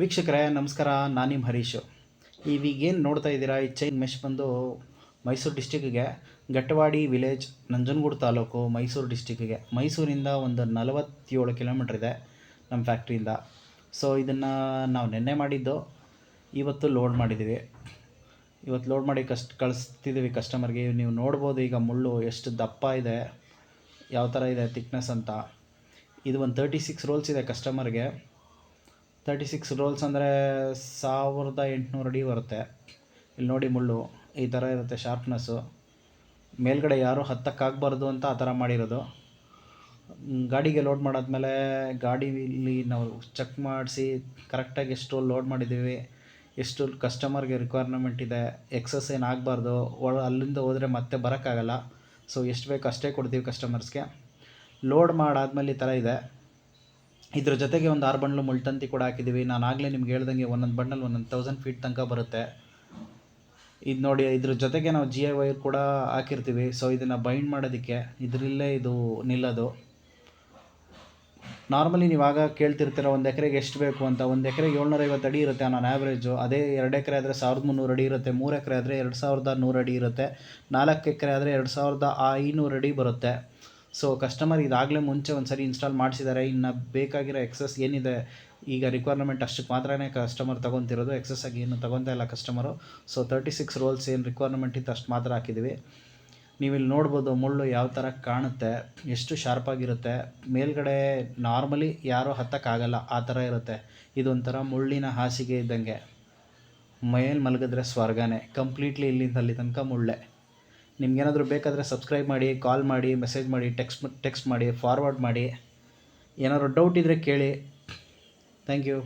ವೀಕ್ಷಕರೇ, ನಮಸ್ಕಾರ. ನಾನು ನಿಮ್ಮ ಹರೀಶು. ಈಗೇನು ನೋಡ್ತಾ ಇದ್ದೀರಾ? ಈ ಚೈನ್ ಮೆಶ್ ಬಂದು ಮೈಸೂರು ಡಿಸ್ಟಿಕ್ಕಿಗೆ ಘಟ್ಟವಾಡಿ ವಿಲೇಜ್ ನಂಜನಗೂಡು ತಾಲೂಕು ಮೈಸೂರು ಡಿಸ್ಟಿಕ್ಕಿಗೆ ಮೈಸೂರಿಂದ ಒಂದು ನಲವತ್ತೇಳು ಕಿಲೋಮೀಟ್ರ್ ಇದೆ ನಮ್ಮ ಫ್ಯಾಕ್ಟ್ರಿಯಿಂದ ಸೊ ಇದನ್ನು ನಾವು ನಿನ್ನೆ ಮಾಡಿದ್ದು, ಇವತ್ತು ಲೋಡ್ ಮಾಡಿದ್ದೀವಿ ಇವತ್ತು ಲೋಡ್ ಮಾಡಿ ಕಷ್ಟ ಕಳಿಸ್ತಿದ್ದೀವಿ ಕಸ್ಟಮರ್ಗೆ ನೀವು ನೋಡ್ಬೋದು ಈಗ ಮುಳ್ಳು ಎಷ್ಟು ದಪ್ಪ ಇದೆ, ಯಾವ ಥರ ಇದೆ ತಿಕ್ನೆಸ್ ಅಂತ. ಇದು ಒಂದು ತರ್ಟಿ ಸಿಕ್ಸ್ ರೋಲ್ಸ್ ಇದೆ ಕಸ್ಟಮರ್ಗೆ ತರ್ಟಿ ಸಿಕ್ಸ್ ರೋಲ್ಸ್ ಅಂದರೆ ಸಾವಿರದ ಎಂಟುನೂರು ಅಡಿ ಬರುತ್ತೆ. ಇಲ್ಲಿ ನೋಡಿ ಮುಳ್ಳು, ಈ ಥರ ಇರುತ್ತೆ ಶಾರ್ಪ್ನೆಸ್ಸು ಮೇಲ್ಗಡೆ ಯಾರೂ ಹತ್ತಕ್ಕಾಗಬಾರ್ದು ಅಂತ ಆ ಥರ ಮಾಡಿರೋದು. ಗಾಡಿಗೆ ಲೋಡ್ ಮಾಡಾದ್ಮೇಲೆ ಗಾಡಿಲಿ ನಾವು ಚೆಕ್ ಮಾಡಿಸಿ ಕರೆಕ್ಟಾಗಿ ಎಷ್ಟು ಲೋಡ್ ಮಾಡಿದ್ದೀವಿ, ಎಷ್ಟು ಕಸ್ಟಮರ್ಗೆ ರಿಕ್ವೈರ್ಮೆಂಟ್ ಇದೆ ಎಕ್ಸಸ್ ಏನು ಆಗಬಾರ್ದು ಅಲ್ಲಿಂದ ಹೋದರೆ ಮತ್ತೆ ಬರೋಕ್ಕಾಗಲ್ಲ. ಸೊ ಎಷ್ಟು ಬೇಕು ಅಷ್ಟೇ ಕೊಡ್ತೀವಿ ಕಸ್ಟಮರ್ಸ್ಗೆ ಲೋಡ್ ಮಾಡಾದ್ಮೇಲೆ ಈ ಥರ ಇದೆ. ಇದ್ರ ಜೊತೆಗೆ ಒಂದು ಆರು ಬಂಡ್ಲು ಮುಳ್ತಂತಿ ಕೂಡ ಹಾಕಿದ್ದೀವಿ. ನಾನು ಆಗಲೇ ನಿಮ್ಗೆ ಹೇಳ್ದಂಗೆ ಒಂದೊಂದು ಬಂಡಲ್ ಒಂದೊಂದು ತೌಸಂಡ್ ಫೀಟ್ ತನಕ ಬರುತ್ತೆ. ಇದು ನೋಡಿ, ಇದ್ರ ಜೊತೆಗೆ ನಾವು ಜಿ ಐ ವೈರ್ ಕೂಡ ಹಾಕಿರ್ತೀವಿ. ಸೊ ಇದನ್ನು ಬೈಂಡ್ ಮಾಡೋದಕ್ಕೆ ಇದರಲ್ಲೇ ಇದು ನಿಲ್ಲೋದು. ನಾರ್ಮಲಿ ನೀವು ಆಗ ಕೇಳ್ತಿರ್ತೀರ, ಒಂದು ಎಕರೆಗೆ ಎಷ್ಟು ಬೇಕು ಅಂತ. ಒಂದು ಎಕರೆಗೆ ಏಳ್ನೂರೈವತ್ತು ಅಡಿ ಇರುತ್ತೆ ನಾನು ಆ್ಯಾವ್ರೇಜು ಅದೇ ಎರಡು ಎಕರೆ ಆದರೆ ಸಾವಿರದ ಮುನ್ನೂರು ಅಡಿ ಇರುತ್ತೆ. ಮೂರು ಎಕರೆ ಆದರೆ ಎರಡು ಸಾವಿರದ ನೂರು ಅಡಿ ಇರುತ್ತೆ. ನಾಲ್ಕು ಎಕರೆ ಆದರೆ ಎರಡು ಸಾವಿರದ ಐನೂರು ಅಡಿ ಬರುತ್ತೆ. ಸೊ ಕಸ್ಟಮರ್ ಇದಾಗಲೇ ಮುಂಚೆ ಒಂದು ಸರಿ ಇನ್ಸ್ಟಾಲ್ ಮಾಡಿಸಿದ್ದಾರೆ ಇನ್ನು ಬೇಕಾಗಿರೋ ಎಕ್ಸಸ್ ಏನಿದೆ, ಈಗ ರಿಕ್ವೈರ್ಮೆಂಟ್ ಅಷ್ಟಕ್ಕೆ ಮಾತ್ರನೇ ಕಸ್ಟಮರ್ ತೊಗೊತಿರೋದು. ಎಕ್ಸಸ್ ಆಗಿ ಏನು ತೊಗೊತಾ ಇಲ್ಲ customer so thirty six rolls ಏನು ರಿಕ್ವೈರ್ಮೆಂಟ್ ಇತ್ತು ಅಷ್ಟು ಮಾತ್ರ ಹಾಕಿದ್ದೀವಿ ನೀವು ಇಲ್ಲಿ ನೋಡ್ಬೋದು ಮುಳ್ಳು ಯಾವ ಥರ ಕಾಣುತ್ತೆ, ಎಷ್ಟು ಶಾರ್ಪಾಗಿರುತ್ತೆ ಮೇಲ್ಗಡೆ ನಾರ್ಮಲಿ ಯಾರೂ ಹತ್ತಕ್ಕಾಗಲ್ಲ, ಆ ಥರ ಇರುತ್ತೆ. ಇದೊಂಥರ ಮುಳ್ಳಿನ ಹಾಸಿಗೆ ಇದ್ದಂಗೆ. ಮೈಯಲ್ಲಿ ಮಲಗಿದ್ರೆ ಸ್ವರ್ಗನೇ. ಕಂಪ್ಲೀಟ್ಲಿ ಇಲ್ಲಿಂದ ಅಲ್ಲಿ ತನಕ ಮುಳ್ಳೆ. ನಿಮ್ಗೇನಾದರೂ ಬೇಕಾದರೆ ಸಬ್ಸ್ಕ್ರೈಬ್ ಮಾಡಿ ಕಾಲ್ ಮಾಡಿ ಮೆಸೇಜ್ ಮಾಡಿ ಟೆಕ್ಸ್ಟ್ ಟೆಕ್ಸ್ಟ್ ಮಾಡಿ ಫಾರ್ವರ್ಡ್ ಮಾಡಿ. ಏನಾದ್ರು ಡೌಟ್ ಇದ್ದರೆ ಕೇಳಿ. Thank you